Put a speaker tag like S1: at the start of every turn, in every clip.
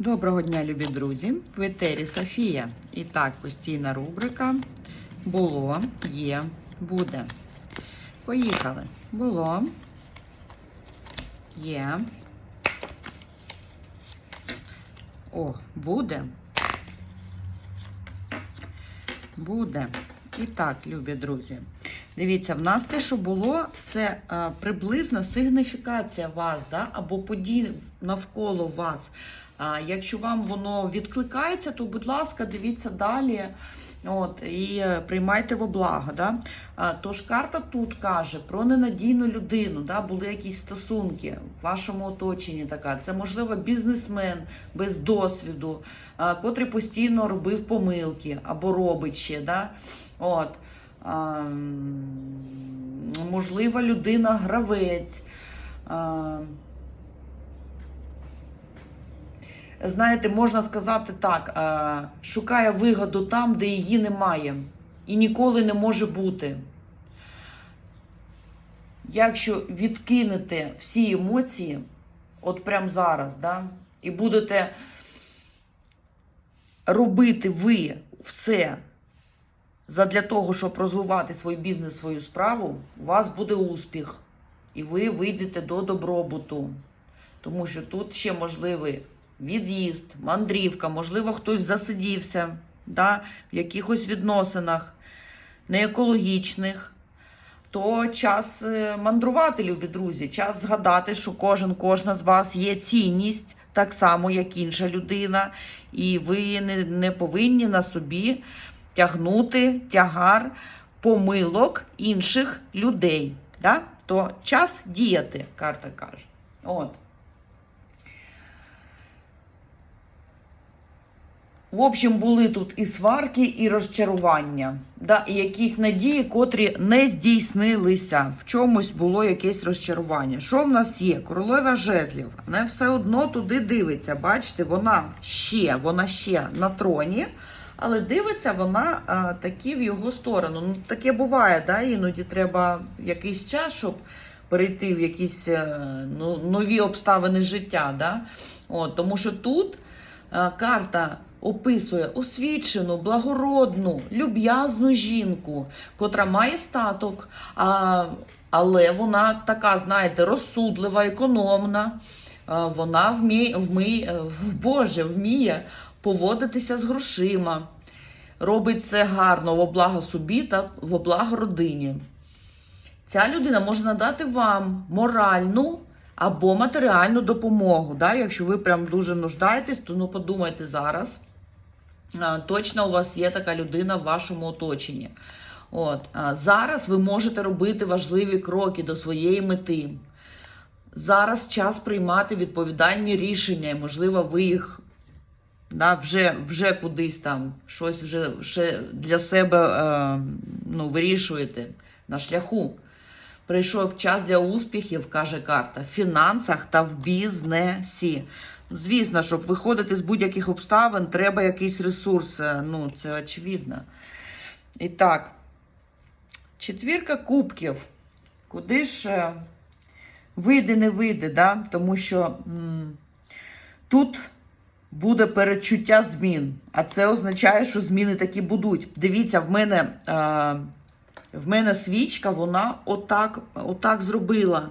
S1: Доброго дня, любі друзі! В етері Софія. І так, постійна рубрика було, є, буде. Поїхали. Було. Є. О, буде. Буде. І так, любі друзі. Дивіться, в нас те, що було, це а, приблизна сигніфікація вас, да? або подій навколо вас. Якщо вам воно відкликається, то, будь ласка, дивіться далі от, і приймайте во благо. Да? Тож карта тут каже про ненадійну людину, да? були якісь стосунки в вашому оточенні. така. Це, можливо, бізнесмен без досвіду, котрий постійно робив помилки або робить ще. Да? От. Можливо, людина гравець. А, знаєте, можна сказати так, шукає вигоду там, де її немає, і ніколи не може бути. Якщо відкинете всі емоції, от прямо зараз, да, і будете робити ви все задля того, щоб розвивати свій бізнес, свою справу, у вас буде успіх. І ви вийдете до добробуту. Тому що тут ще можливий від'їзд, мандрівка, можливо, хтось засидівся да, в якихось відносинах неекологічних. То час е, мандрувати, любі друзі, час згадати, що кожен, кожна з вас є цінність, так само, як інша людина, і ви не, не повинні на собі тягнути тягар помилок інших людей. Да? То час діяти, карта каже. От. В общем, були тут і сварки, і розчарування, да, і якісь надії, котрі не здійснилися. В чомусь було якесь розчарування. Що в нас є? Королева жезлів. Не все одно туди дивиться. Бачите, вона ще, вона ще на троні, але дивиться вона а, таки в його сторону. Ну, таке буває, да, іноді треба якийсь час, щоб перейти в якісь е, ну, нові обставини життя. Да? От, тому що тут а, карта описує освічену, благородну, люб'язну жінку, котра має статок, а, але вона така, знаєте, розсудлива, економна. Вона вміє, вміє, Боже, вміє поводитися з грошима. Робить це гарно во благо собі та во благо родині. Ця людина може надати вам моральну або матеріальну допомогу. Да? Якщо ви прям дуже нуждаєтесь, то ну подумайте зараз. Точно у вас є така людина в вашому оточенні. От. Зараз ви можете робити важливі кроки до своєї мети. Зараз час приймати відповідальні рішення, і, можливо, ви їх да, вже вже кудись там щось вже, вже для себе е, ну, вирішуєте на шляху. Прийшов час для успіхів, каже карта, в фінансах та в бізнесі. Звісно, щоб виходити з будь-яких обставин, треба якийсь ресурс. е, Ну, це очевидно. І так, четвірка кубків. Куди ж е, вийде, не вийде, да? тому що м, тут буде перечуття змін. А це означає, що зміни такі будуть. Дивіться, в мене, е, в мене свічка, вона отак, отак зробила.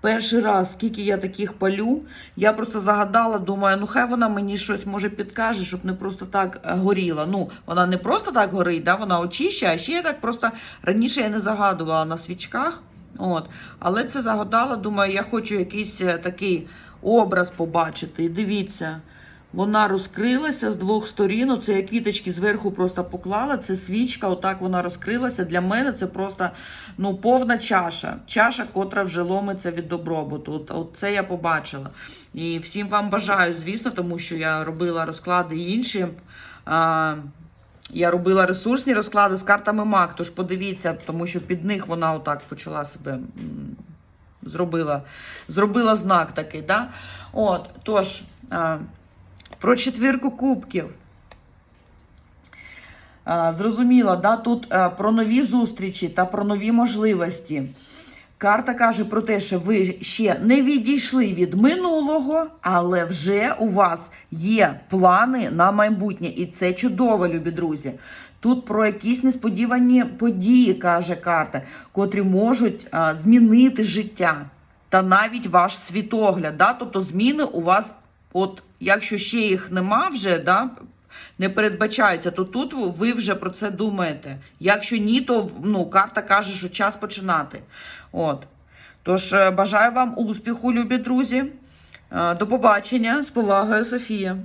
S1: Перший раз, скільки я таких палю, я просто загадала, думаю, ну хай вона мені щось може підкаже, щоб не просто так е, горіла. Ну, вона не просто так горить, да? вона очищає, а ще я так просто раніше я не загадувала на свічках. От. Але це загадала, думаю, я хочу якийсь е, такий образ побачити. Дивіться, вона розкрилася з двох сторін. Оце я квіточки зверху просто поклала. Це свічка, отак вона розкрилася. Для мене це просто ну, повна чаша. Чаша, котра вже ломиться від добробуту. От, от це я побачила. І всім вам бажаю, звісно, тому що я робила розклади інші. А, я робила ресурсні розклади з картами МАК, тож подивіться, тому що під них вона отак почала себе зробила, зробила знак такий. Да? От, тож, про четвірку кубків. Зрозуміло, да? тут про нові зустрічі та про нові можливості. Карта каже про те, що ви ще не відійшли від минулого, але вже у вас є плани на майбутнє, і це чудово, любі друзі. Тут про якісь несподівані події каже карта, котрі можуть змінити життя та навіть ваш світогляд. Да? Тобто зміни у вас, от якщо ще їх нема вже, да, не передбачається, то тут ви вже про це думаєте. Якщо ні, то ну, карта каже, що час починати. От. Тож е, бажаю вам успіху, любі друзі. Е, До побачення. З повагою, Софія.